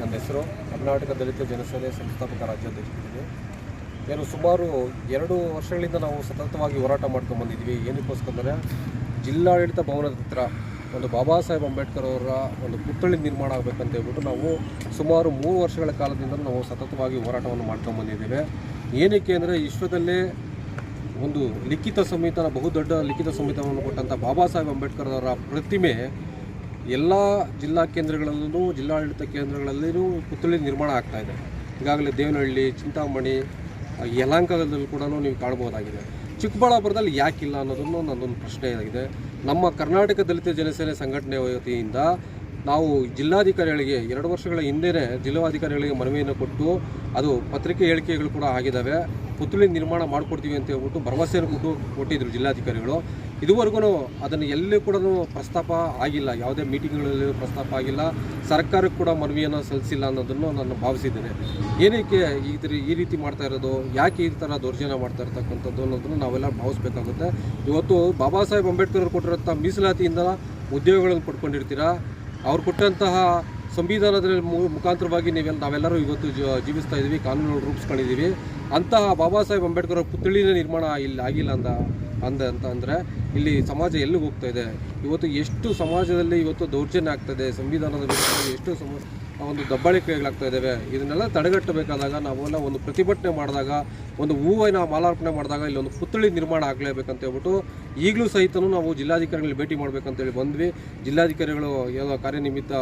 ನನ್ನ ಹೆಸರು ಕರ್ನಾಟಕ ದಲಿತ ಜನಸೇನೆ ಸಂಸ್ಥಾಪಕ ರಾಜ್ಯಾಧ್ಯಕ್ಷ ಏನು ಸುಮಾರು ಎರಡು ವರ್ಷಗಳಿಂದ ನಾವು ಸತತವಾಗಿ ಹೋರಾಟ ಮಾಡ್ಕೊಂಡು ಬಂದಿದ್ವಿ. ಏನಕ್ಕೋಸ್ಕರ ಜಿಲ್ಲಾಡಳಿತ ಭವನದ ಹತ್ರ ಒಂದು ಬಾಬಾ ಸಾಹೇಬ್ ಅಂಬೇಡ್ಕರ್ ಅವರ ಒಂದು ಪುತ್ಥಳಿ ನಿರ್ಮಾಣ ಆಗಬೇಕಂತ ಹೇಳ್ಬಿಟ್ಟು ನಾವು ಸುಮಾರು ಮೂರು ವರ್ಷಗಳ ಕಾಲದಿಂದ ನಾವು ಸತತವಾಗಿ ಹೋರಾಟವನ್ನು ಮಾಡ್ಕೊಂಡು ಬಂದಿದ್ದೇವೆ. ಏನಕ್ಕೆ ಅಂದರೆ ವಿಶ್ವದಲ್ಲೇ ಒಂದು ಲಿಖಿತ ಸಂವಿಧಾನ, ಬಹುದೊಡ್ಡ ಲಿಖಿತ ಸಂವಿಧಾನವನ್ನು ಕೊಟ್ಟಂಥ ಬಾಬಾ ಸಾಹೇಬ್ ಅಂಬೇಡ್ಕರ್ ಅವರ ಪ್ರತಿಮೆ ಎಲ್ಲ ಜಿಲ್ಲಾ ಕೇಂದ್ರಗಳಲ್ಲೂ, ಜಿಲ್ಲಾಡಳಿತ ಕೇಂದ್ರಗಳಲ್ಲಿಯೂ ಪುತ್ಥಳಿ ನಿರ್ಮಾಣ ಆಗ್ತಾ ಇದೆ. ಈಗಾಗಲೇ ದೇವನಹಳ್ಳಿ, ಚಿಂತಾಮಣಿ ಯಲಹಂಕದಲ್ಲೂ ಕೂಡ ನೀವು ಕಾಣ್ಬೋದಾಗಿದೆ ಚಿಕ್ಕಬಳ್ಳಾಪುರದಲ್ಲಿ ಯಾಕಿಲ್ಲ ಅನ್ನೋದನ್ನು ನನ್ನೊಂದು ಪ್ರಶ್ನೆ ಆಗಿದೆ. ನಮ್ಮ ಕರ್ನಾಟಕ ದಲಿತ ಜನಸೇನೆ ಸಂಘಟನೆ ವತಿಯಿಂದ ನಾವು ಜಿಲ್ಲಾಧಿಕಾರಿಗಳಿಗೆ ಎರಡು ವರ್ಷಗಳ ಹಿಂದೆಯೇ ಜಿಲ್ಲಾಧಿಕಾರಿಗಳಿಗೆ ಮನವಿಯನ್ನು ಕೊಟ್ಟು ಅದು ಪತ್ರಿಕೆ ಹೇಳಿಕೆಗಳು ಕೂಡ ಆಗಿದ್ದಾವೆ. ಪುತ್ಥಳಿ ನಿರ್ಮಾಣ ಮಾಡಿಕೊಡ್ತೀವಿ ಅಂತ ಹೇಳ್ಬಿಟ್ಟು ಭರವಸೆಯನ್ನು ಕೊಟ್ಟು ಕೊಟ್ಟಿದ್ದರು ಜಿಲ್ಲಾಧಿಕಾರಿಗಳು. ಇದುವರೆಗೂ ಅದನ್ನು ಎಲ್ಲೂ ಕೂಡ ಪ್ರಸ್ತಾಪ ಆಗಿಲ್ಲ. ಯಾವುದೇ ಮೀಟಿಂಗ್ಗಳಲ್ಲಿ ಪ್ರಸ್ತಾಪ ಆಗಿಲ್ಲ. ಸರ್ಕಾರಕ್ಕೆ ಕೂಡ ಮನವಿಯನ್ನು ಸಲ್ಲಿಸಿಲ್ಲ ಅನ್ನೋದನ್ನು ನಾನು ಭಾವಿಸಿದ್ದೇನೆ. ಏನಕ್ಕೆ ಈ ತರ- ಈ ರೀತಿ ಮಾಡ್ತಾ ಇರೋದು? ಯಾಕೆ ಈ ಥರ ದೌರ್ಜನ್ಯ ಮಾಡ್ತಾ ಇರ್ತಕ್ಕಂಥದ್ದು ಅನ್ನೋದನ್ನು ನಾವೆಲ್ಲ ಭಾವಿಸ್ಬೇಕಾಗುತ್ತೆ. ಇವತ್ತು ಬಾಬಾ ಸಾಹೇಬ್ ಅಂಬೇಡ್ಕರ್ ಅವರು ಕೊಟ್ಟಿರೋಂಥ ಮೀಸಲಾತಿಯಿಂದ ಉದ್ಯೋಗಗಳನ್ನು ಪಡ್ಕೊಂಡಿರ್ತೀರಾ? ಅವ್ರು ಕೊಟ್ಟಂತಹ ಸಂವಿಧಾನದ ಮುಖಾಂತರವಾಗಿ ನೀವೆಲ್ಲ ನಾವೆಲ್ಲರೂ ಇವತ್ತು ಜೀವಿಸ್ತಾ ಇದ್ದೀವಿ ಕಾನೂನು ರೂಪಿಸ್ಕೊಂಡಿದ್ದೀವಿ ಅಂತಹ ಬಾಬಾ ಸಾಹೇಬ್ ಅಂಬೇಡ್ಕರ್ ಅವ್ರ ನಿರ್ಮಾಣ ಇಲ್ಲಿ, ಆಗಿಲ್ಲ ಅಂದ ಅಂದ ಅಂತ ಅಂದರೆ ಇಲ್ಲಿ ಸಮಾಜ ಎಲ್ಲಿಗೆ ಹೋಗ್ತಾ ಇದೆ? ಇವತ್ತು ಎಷ್ಟು ಸಮಾಜದಲ್ಲಿ ಇವತ್ತು ದೌರ್ಜನ್ಯ ಆಗ್ತದೆ ಸಂವಿಧಾನದ ಎಷ್ಟು ಸಮ ಒಂದು ದಬ್ಬಾಳಿಕೆಗಳಾಗ್ತಾ ಇದ್ದಾವೆ. ಇದನ್ನೆಲ್ಲ ತಡೆಗಟ್ಟಬೇಕಾದಾಗ ನಾವೆಲ್ಲ ಒಂದು ಪ್ರತಿಭಟನೆ ಮಾಡಿದಾಗ, ಒಂದು ಹೂವಿನ ಮಾಲಾರ್ಪಣೆ ಮಾಡಿದಾಗ ಇಲ್ಲಿ ಒಂದು ಪುತ್ಥಳಿ ನಿರ್ಮಾಣ ಆಗಲೇಬೇಕಂತ ಹೇಳ್ಬಿಟ್ಟು ಈಗಲೂ ಸಹಿತನೂ ನಾವು ಜಿಲ್ಲಾಧಿಕಾರಿಗಳಿಗೆ ಭೇಟಿ ಮಾಡಬೇಕಂತೇಳಿ ಬಂದ್ವಿ. ಜಿಲ್ಲಾಧಿಕಾರಿಗಳು ಏನೋ ಕಾರ್ಯನಿಮಿತ್ತ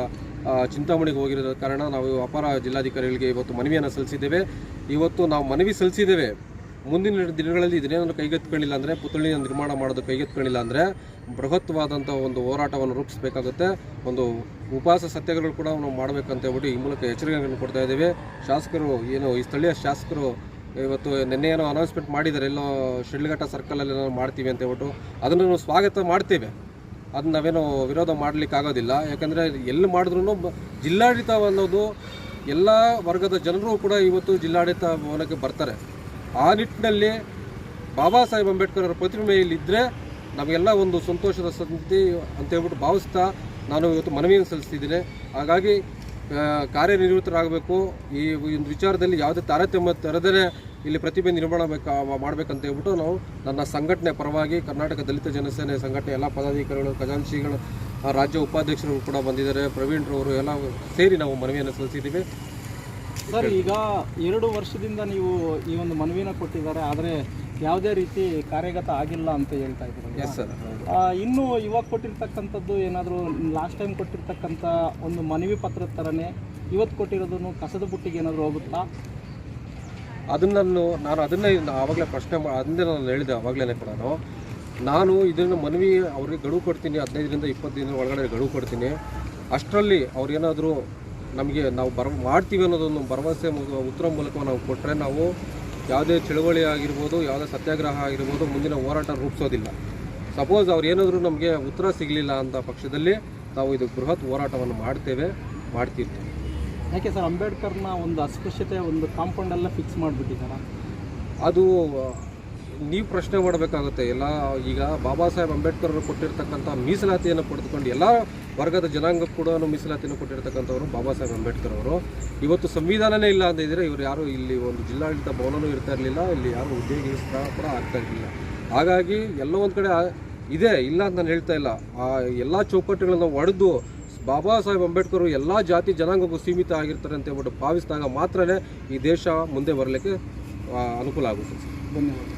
ಚಿಂತಾಮಣಿಗೆ ಹೋಗಿರೋ ಕಾರಣ ನಾವು ಅಪಾರ ಜಿಲ್ಲಾಧಿಕಾರಿಗಳಿಗೆ ಇವತ್ತು ಮನವಿಯನ್ನು ಸಲ್ಲಿಸಿದ್ದೇವೆ. ಇವತ್ತು ನಾವು ಮನವಿ ಸಲ್ಲಿಸಿದ್ದೇವೆ. ಮುಂದಿನ ದಿನಗಳಲ್ಲಿ ಇದನ್ನೇನಾದ್ರು ಕೈಗೆತ್ಕೊಂಡಿಲ್ಲ ಅಂದರೆ ಪುತ್ಥಳಿ ನಿರ್ಮಾಣ ಮಾಡೋದು ಕೈಗೆತ್ಕೊಂಡಿಲ್ಲ ಅಂದರೆ ಬೃಹತ್ವಾದಂಥ ಒಂದು ಹೋರಾಟವನ್ನು ರೂಪಿಸಬೇಕಾಗುತ್ತೆ. ಒಂದು ಉಪವಾಸ ಸತ್ಯಾಗ್ರಹಗಳು ಕೂಡ ನಾವು ಮಾಡಬೇಕಂತ ಹೇಳ್ಬಿಟ್ಟು ಈ ಮೂಲಕ ಎಚ್ಚರಿಕೆಗಳನ್ನು ಕೊಡ್ತಾ ಇದ್ದೇವೆ. ಶಾಸಕರು ಏನು, ಈ ಸ್ಥಳೀಯ ಶಾಸಕರು ಇವತ್ತು ನಿನ್ನೆ ಏನೋ ಅನೌನ್ಸ್ಮೆಂಟ್ ಮಾಡಿದ್ದಾರೆ, ಎಲ್ಲೋ ಶಿಡ್ಲಘಟ್ಟ ಸರ್ಕಲಲ್ಲಿ ಏನೋ ಮಾಡ್ತೀವಿ ಅಂತ ಹೇಳ್ಬಿಟ್ಟು. ಅದನ್ನು ನಾವು ಸ್ವಾಗತ ಮಾಡ್ತೇವೆ. ಅದನ್ನ ನಾವೇನೋ ವಿರೋಧ ಮಾಡಲಿಕ್ಕೆ ಆಗೋದಿಲ್ಲ. ಯಾಕಂದರೆ ಎಲ್ಲಿ ಮಾಡಿದ್ರು ಜಿಲ್ಲಾಡಳಿತ ಅನ್ನೋದು ಎಲ್ಲ ವರ್ಗದ ಜನರು ಕೂಡ ಇವತ್ತು ಜಿಲ್ಲಾಡಳಿತ ಭವನಕ್ಕೆ ಬರ್ತಾರೆ. ಆ ನಿಟ್ಟಿನಲ್ಲಿ ಬಾಬಾ ಸಾಹೇಬ್ ಅಂಬೇಡ್ಕರ್ ಅವರ ಪ್ರತಿಮೆ ಇಲ್ಲಿದ್ದರೆ ನಮಗೆಲ್ಲ ಒಂದು ಸಂತೋಷದ ಸಂಗತಿ ಅಂತ ಹೇಳ್ಬಿಟ್ಟು ಭಾವಿಸ್ತಾ ನಾನು ಇವತ್ತು ಮನವಿಯನ್ನು ಸಲ್ಲಿಸ್ತಿದ್ದೀನಿ. ಹಾಗಾಗಿ ಕಾರ್ಯನಿರ್ವೃತ್ತರಾಗಬೇಕು ಈ ಒಂದು ವಿಚಾರದಲ್ಲಿ ಯಾವುದೇ ತಾರತಮ್ಯ ತರದೇ ಇಲ್ಲಿ ಪ್ರತಿಭೆ ನಿರ್ಮಾಣ ಬೇಕಾ, ಮಾಡಬೇಕಂತ ಹೇಳ್ಬಿಟ್ಟು ನಾವು ನನ್ನ ಸಂಘಟನೆ ಪರವಾಗಿ ಕರ್ನಾಟಕ ದಲಿತ ಜನಸೇನೆ ಸಂಘಟನೆ ಎಲ್ಲ ಪದಾಧಿಕಾರಿಗಳು, ಖಜಾಂಚಿಗಳು ರಾಜ್ಯ ಉಪಾಧ್ಯಕ್ಷರು ಕೂಡ ಬಂದಿದ್ದಾರೆ. ಪ್ರವೀಣ್ರವರು ಎಲ್ಲ ಸೇರಿ ನಾವು ಮನವಿಯನ್ನು ಸಲ್ಲಿಸಿದ್ದೀವಿ. ಸರ್ ಈಗ ಎರಡು ವರ್ಷದಿಂದ ನೀವು ಈ ಒಂದು ಮನವಿನ ಕೊಟ್ಟಿದ್ದಾರೆ ಆದರೆ ಯಾವುದೇ ರೀತಿ ಕಾರ್ಯಗತ ಆಗಿಲ್ಲ ಅಂತ ಹೇಳ್ತಾ ಇದ್ರು ಎಸ್ ಸರ್ ಇನ್ನು ಇವಾಗ ಕೊಟ್ಟಿರ್ತಕ್ಕಂಥದ್ದು ಏನಾದರೂ ಲಾಸ್ಟ್ ಟೈಮ್ ಕೊಟ್ಟಿರ್ತಕ್ಕಂಥ ಒಂದು ಮನವಿ ಪತ್ರದ ಥರನೇ ಇವತ್ತು ಕೊಟ್ಟಿರೋದನ್ನು ಕಸದ ಬುಟ್ಟಿಗೆ ಏನಾದರೂ ಹೋಗುತ್ತಾ? ಅದನ್ನು ನಾನು ಅದನ್ನೇ ಆವಾಗಲೇ ಪ್ರಶ್ನೆ ಅದನ್ನೇ ನಾನು ಹೇಳಿದೆ ಆವಾಗಲೇ ಕೂಡ ನಾನು. ಇದನ್ನು ಮನವಿ ಅವ್ರಿಗೆ ಗಡುವು ಕೊಡ್ತೀನಿ ಹದಿನೈದರಿಂದ ಇಪ್ಪತ್ತು ದಿನದ ಒಳಗಡೆ ಗಡುವು ಕೊಡ್ತೀನಿ. ಅಷ್ಟರಲ್ಲಿ ಅವ್ರು ಏನಾದರೂ ನಮಗೆ ನಾವು ಬರ ಮಾಡ್ತೀವಿ ಅನ್ನೋದೊಂದು ಭರವಸೆ ಉತ್ತರ ಮೂಲಕ ನಾವು ಕೊಟ್ಟರೆ ನಾವು ಯಾವುದೇ ಚಳುವಳಿ ಆಗಿರ್ಬೋದು ಯಾವುದೇ ಸತ್ಯಾಗ್ರಹ ಆಗಿರ್ಬೋದು ಮುಂದಿನ ಹೋರಾಟ ರೂಪಿಸೋದಿಲ್ಲ. ಸಪೋಸ್ ಅವ್ರು ಏನಾದರೂ ನಮಗೆ ಉತ್ತರ ಸಿಗಲಿಲ್ಲ ಅಂತ ಪಕ್ಷದಲ್ಲಿ ನಾವು ಇದು ಬೃಹತ್ ಹೋರಾಟವನ್ನು ಮಾಡ್ತೇವೆ ಮಾಡ್ತಿರ್ತೀವಿ. ಯಾಕೆ ಸರ್ ಅಂಬೇಡ್ಕರ್ನ ಒಂದು ಅಸ್ಪೃಶ್ಯತೆ ಒಂದು ಕಾಂಪೌಂಡೆಲ್ಲ ಫಿಕ್ಸ್ ಮಾಡಿಬಿಟ್ಟಿದ್ದಾರೆ? ಅದು ನೀವು ಪ್ರಶ್ನೆ ಮಾಡಬೇಕಾಗುತ್ತೆ. ಎಲ್ಲ ಈಗ ಬಾಬಾ ಸಾಹೇಬ್ ಅಂಬೇಡ್ಕರ್ ಅವರು ಕೊಟ್ಟಿರ್ತಕ್ಕಂಥ ಮೀಸಲಾತಿಯನ್ನು ಪಡೆದುಕೊಂಡು ಎಲ್ಲ ವರ್ಗದ ಜನಾಂಗ ಕೂಡ ಮೀಸಲಾತಿಯನ್ನು ಕೊಟ್ಟಿರ್ತಕ್ಕಂಥವ್ರು ಬಾಬಾ ಸಾಹೇಬ್ ಅಂಬೇಡ್ಕರ್ ಅವರು ಇವತ್ತು ಸಂವಿಧಾನನೇ ಇಲ್ಲ ಅಂತ ಇದ್ರೆ ಇವರು ಯಾರು ಇಲ್ಲಿ ಒಂದು ಜಿಲ್ಲಾಡಳಿತ ಭವನನೂ ಇರ್ತಾ ಇರಲಿಲ್ಲ, ಇಲ್ಲಿ ಯಾರು ಉದ್ಯೋಗಿಸ್ತಾ ಕೂಡ ಆಗ್ತಾ ಇರಲಿಲ್ಲ. ಹಾಗಾಗಿ ಎಲ್ಲ ಒಂದು ಕಡೆ ಇದೆ, ಇಲ್ಲ ಅಂತ ನಾನು ಹೇಳ್ತಾ ಇಲ್ಲ. ಆ ಎಲ್ಲ ಚೌಕಟ್ಟುಗಳನ್ನ ಒಡೆದು ಬಾಬಾ ಸಾಹೇಬ್ ಅಂಬೇಡ್ಕರ್ ಎಲ್ಲ ಜಾತಿ ಜನಾಂಗಕ್ಕೂ ಸೀಮಿತ ಆಗಿರ್ತಾರೆ ಅಂತ ಹೇಳ್ಬಿಟ್ಟು ಭಾವಿಸಿದಾಗ ಮಾತ್ರನೇ ಈ ದೇಶ ಮುಂದೆ ಬರಲಿಕ್ಕೆ ಅನುಕೂಲ ಆಗುತ್ತೆ. ಧನ್ಯವಾದ.